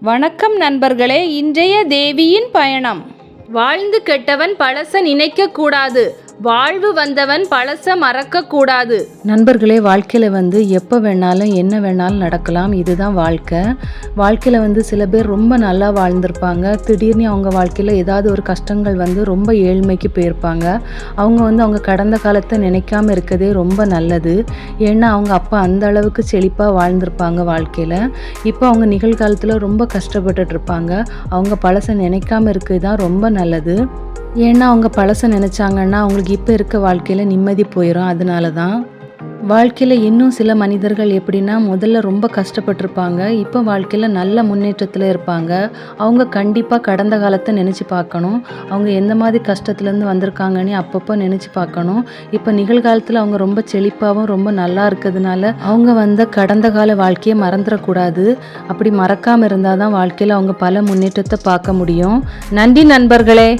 வணக்கம் நண்பர்களே இன்றைய தேவியின் பயணம். வாழ்ந்து கெட்டவன் பழச நினைக்க கூடாது வாழ்வு வந்தவன் பழச மறக்க கூடாது நண்பர்களே வாழ்க்கையில் வந்து எப்போ வேணாலும் என்ன வேணாலும் நடக்கலாம். இதுதான் வாழ்க்கை. வாழ்க்கையில் வந்து சில பேர் ரொம்ப நல்லா வாழ்ந்திருப்பாங்க. திடீர்னு அவங்க வாழ்க்கையில் ஏதாவது ஒரு கஷ்டங்கள் வந்து ரொம்ப ஏழ்மைக்கு போயிருப்பாங்க. அவங்க வந்து அவங்க கடந்த காலத்தை நினைக்காம இருக்கதே ரொம்ப நல்லது. ஏன்னா அவங்க அப்பா அந்த அளவுக்கு செழிப்பாக வாழ்ந்திருப்பாங்க வாழ்க்கையில். இப்போ அவங்க நிகழ்காலத்தில் ரொம்ப கஷ்டப்பட்டுட்டு இருப்பாங்க. அவங்க பழசை நினைக்காம இருக்குது தான் ரொம்ப நல்லது. ஏன்னா அவங்க பழசை நினச்சாங்கன்னா அவங்களுக்கு இப்போ இருக்க வாழ்க்கையில் நிம்மதி போயிடும் அதனால தான் வாழ்க்கையில் இன்னும் சில மனிதர்கள் எப்படின்னா முதல்ல ரொம்ப கஷ்டப்பட்டிருப்பாங்க. இப்போ வாழ்க்கையில் நல்ல முன்னேற்றத்தில் இருப்பாங்க. அவங்க கண்டிப்பாக கடந்த காலத்தை நினச்சி பார்க்கணும். அவங்க எந்த மாதிரி கஷ்டத்துலேருந்து வந்திருக்காங்கன்னு அப்பப்போ நினச்சி பார்க்கணும். இப்போ நிகழ்காலத்தில் அவங்க ரொம்ப செழிப்பாகவும் ரொம்ப நல்லா இருக்கிறதுனால அவங்க வந்த கடந்த கால வாழ்க்கையை மறந்துடக்கூடாது. அப்படி மறக்காமல் இருந்தால் தான் வாழ்க்கையில் அவங்க பல முன்னேற்றத்தை பார்க்க முடியும். நன்றி நண்பர்களே.